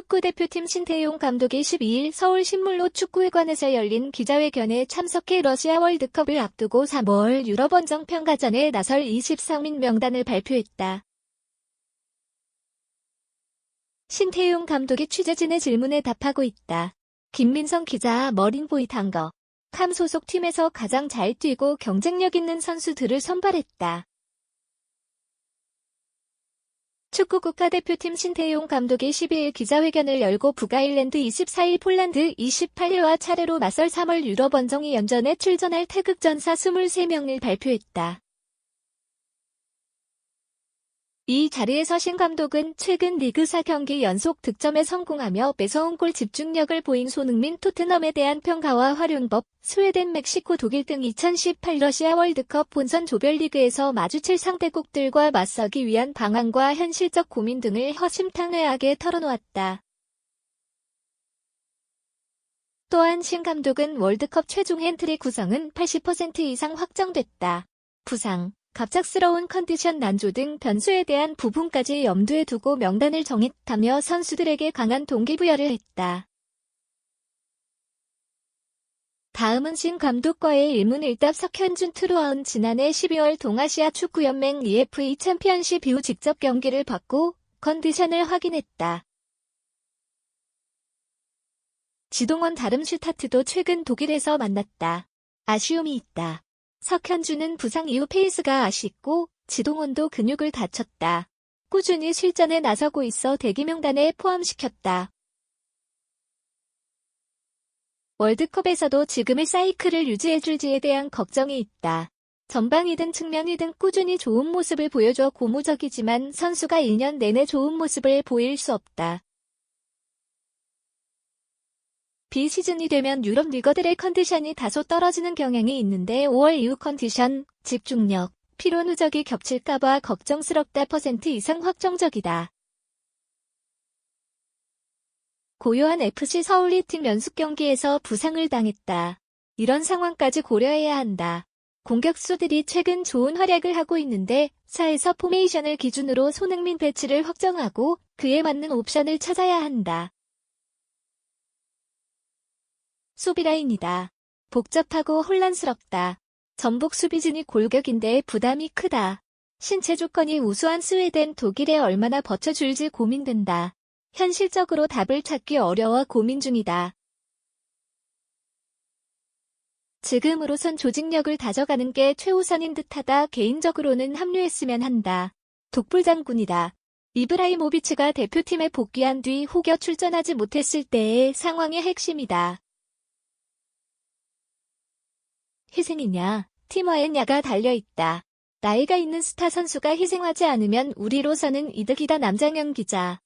축구대표팀 신태용 감독이 12일 서울 신물로 축구회관에서 열린 기자회견에 참석해 러시아 월드컵을 앞두고 3월 유럽 원정 평가전에 나설 23인 명단을 발표했다. 신태용 감독이 취재진의 질문에 답하고 있다. 김민성 기자 머린보이 탄거. 캄 소속 팀에서 가장 잘 뛰고 경쟁력 있는 선수들을 선발했다. 축구 국가대표팀 신태용 감독이 12일 기자회견을 열고 북아일랜드 24일 폴란드 28일와 차례로 맞설 3월 유럽 원정이 연전에 출전할 태극전사 23명을 발표했다. 이 자리에서 신 감독은 최근 리그 4경기 연속 득점에 성공하며 매서운 골 집중력을 보인 손흥민 토트넘에 대한 평가와 활용법, 스웨덴, 멕시코, 독일 등 2018 러시아 월드컵 본선 조별리그에서 마주칠 상대국들과 맞서기 위한 방안과 현실적 고민 등을 허심탄회하게 털어놓았다. 또한 신 감독은 월드컵 최종 엔트리 구성은 80% 이상 확정됐다. 부상, 갑작스러운 컨디션 난조 등 변수에 대한 부분까지 염두에 두고 명단을 정했다며 선수들에게 강한 동기부여를 했다. 다음은 신 감독과의 일문일답 석현준 트루아운 지난해 12월 동아시아 축구연맹 EFE 챔피언십 이후 직접 경기를 받고 컨디션을 확인했다. 지동원 다름슈타트도 최근 독일에서 만났다. 아쉬움이 있다. 석현주는 부상 이후 페이스가 아쉽고 지동원도 근육을 다쳤다. 꾸준히 실전에 나서고 있어 대기 명단에 포함시켰다. 월드컵에서도 지금의 사이클을 유지해줄지에 대한 걱정이 있다. 전방이든 측면이든 꾸준히 좋은 모습을 보여줘 고무적이지만 선수가 1년 내내 좋은 모습을 보일 수 없다. 비시즌이 되면 유럽 리거들의 컨디션이 다소 떨어지는 경향이 있는데 5월 이후 컨디션, 집중력, 피로 누적이 겹칠까봐 걱정스럽다 퍼센트 이상 확정적이다. 고요한 FC 서울리 팀 연습 경기에서 부상을 당했다. 이런 상황까지 고려해야 한다. 공격수들이 최근 좋은 활약을 하고 있는데 사에서 포메이션을 기준으로 손흥민 배치를 확정하고 그에 맞는 옵션을 찾아야 한다. 수비라인이다. 복잡하고 혼란스럽다. 전북 수비진이 골격인데 부담이 크다. 신체 조건이 우수한 스웨덴, 독일에 얼마나 버텨줄지 고민된다. 현실적으로 답을 찾기 어려워 고민 중이다. 지금으로선 조직력을 다져가는 게 최우선인 듯하다. 개인적으로는 합류했으면 한다. 독불 장군이다. 이브라이모비치가 대표팀에 복귀한 뒤 혹여 출전하지 못했을 때의 상황의 핵심이다. 희생이냐, 팀워했냐가 달려있다. 나이가 있는 스타 선수가 희생하지 않으면 우리로서는 이득이다 남장현 기자.